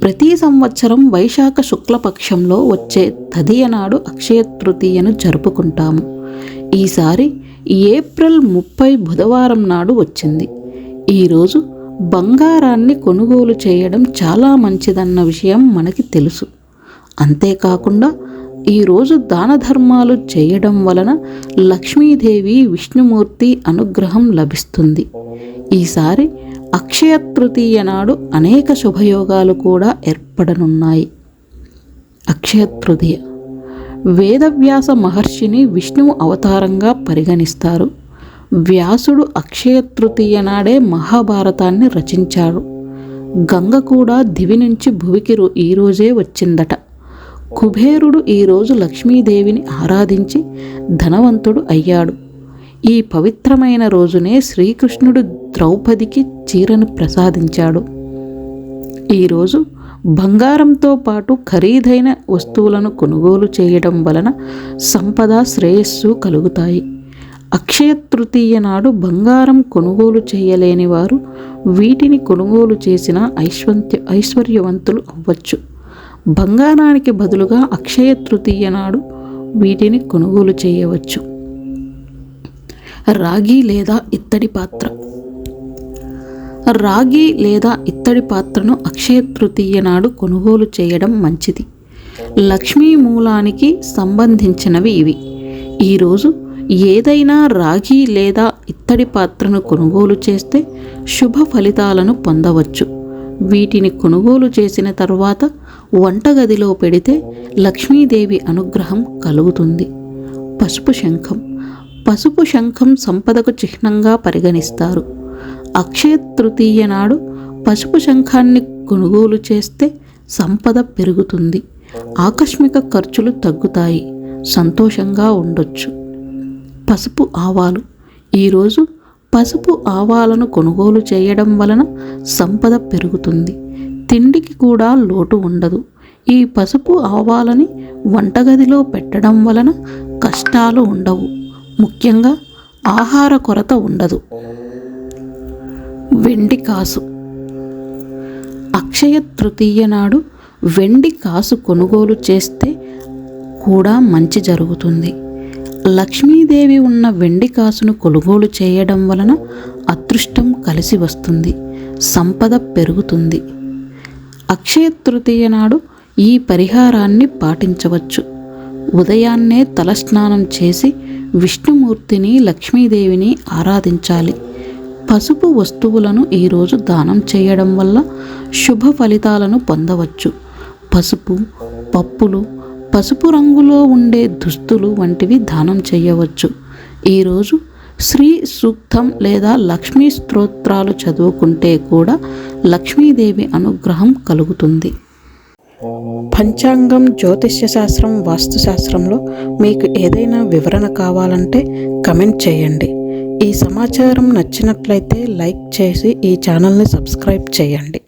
ప్రతి సంవత్సరం వైశాఖ శుక్లపక్షంలో వచ్చే తదియనాడు అక్షయ తృతీయను జరుపుకుంటాము. ఈసారి ఏప్రిల్ ముప్పై బుధవారం నాడు వచ్చింది. ఈరోజు బంగారాన్ని కొనుగోలు చేయడం చాలా మంచిదన్న విషయం మనకి తెలుసు. అంతేకాకుండా ఈరోజు దాన ధర్మాలు చేయడం వలన లక్ష్మీదేవి విష్ణుమూర్తి అనుగ్రహం లభిస్తుంది. ఈసారి అక్షయ తృతీయ నాడు అనేక శుభయోగాలు కూడా ఏర్పడనున్నాయి. అక్షయ తృతీయ. వేదవ్యాస మహర్షిని విష్ణువు అవతారంగా పరిగణిస్తారు. వ్యాసుడు అక్షయ తృతీయ నాడే మహాభారతాన్ని రచించాడు. గంగ కూడా దివి నుంచి భువికి ఈరోజే ఈ రోజే వచ్చిందట. కుబేరుడు ఈరోజు లక్ష్మీదేవిని ఆరాధించి ధనవంతుడు అయ్యాడు. ఈ పవిత్రమైన రోజునే శ్రీకృష్ణుడు ద్రౌపదికి చీరను ప్రసాదించాడు. ఈరోజు బంగారంతో పాటు ఖరీదైన వస్తువులను కొనుగోలు చేయడం వలన సంపద శ్రేయస్సు కలుగుతాయి. అక్షయ తృతీయ నాడు బంగారం కొనుగోలు చేయలేని వారు వీటిని కొనుగోలు చేసిన ఐశ్వంత్య ఐశ్వర్యవంతులు అవ్వచ్చు. బంగారానికి బదులుగా అక్షయ తృతీయ నాడు వీటిని కొనుగోలు చేయవచ్చు. రాగి లేదా ఇత్తడి పాత్ర. రాగి లేదా ఇత్తడి పాత్రను అక్షయ తృతీయ నాడు కొనుగోలు చేయడం మంచిది. లక్ష్మీ మూలానికి సంబంధించినవి ఇవి. ఈరోజు ఏదైనా రాగి లేదా ఇత్తడి పాత్రను కొనుగోలు చేస్తే శుభ ఫలితాలను పొందవచ్చు. వీటిని కొనుగోలు చేసిన తర్వాత వంటగదిలో పెడితే లక్ష్మీదేవి అనుగ్రహం కలుగుతుంది. పసుపు శంఖం. పసుపు శంఖం సంపదకు చిహ్నంగా పరిగణిస్తారు. అక్షయ తృతీయ నాడు పసుపు శంఖాన్ని కొనుగోలు చేస్తే సంపద పెరుగుతుంది. ఆకస్మిక ఖర్చులు తగ్గుతాయి. సంతోషంగా ఉండొచ్చు. పసుపు ఆవాలు. ఈరోజు పసుపు ఆవాలను కొనుగోలు చేయడం వలన సంపద పెరుగుతుంది. తిండికి కూడా లోటు ఉండదు. ఈ పసుపు ఆవాలని వంటగదిలో పెట్టడం వలన కష్టాలు ఉండవు. ముఖ్యంగా ఆహార కొరత ఉండదు. వెండి కాసు. అక్షయ తృతీయ నాడు వెండి కాసు కొనుగోలు చేస్తే కూడా మంచి జరుగుతుంది. లక్ష్మీదేవి ఉన్న వెండి కాసును కొనుగోలు చేయడం వలన అదృష్టం కలిసి వస్తుంది. సంపద పెరుగుతుంది. అక్షయ తృతీయ నాడు ఈ పరిహారాన్ని పాటించవచ్చు. ఉదయాన్నే తలస్నానం చేసి విష్ణుమూర్తిని లక్ష్మీదేవిని ఆరాధించాలి. పసుపు వస్తువులను ఈరోజు దానం చేయడం వల్ల శుభ ఫలితాలను పొందవచ్చు. పసుపు పప్పులు పసుపు రంగులో ఉండే దుస్తులు వంటివి దానం చేయవచ్చు. ఈరోజు శ్రీ సూక్తం లేదా లక్ష్మీ స్తోత్రాలు చదువుకుంటే కూడా లక్ష్మీదేవి అనుగ్రహం కలుగుతుంది. పంచాంగం జ్యోతిష్య శాస్త్రం వాస్తుశాస్త్రంలో మీకు ఏదైనా వివరణ కావాలంటే కమెంట్ చేయండి. ఈ సమాచారం నచ్చినట్లయితే లైక్ చేసి ఈ ఛానల్ని సబ్స్క్రైబ్ చేయండి.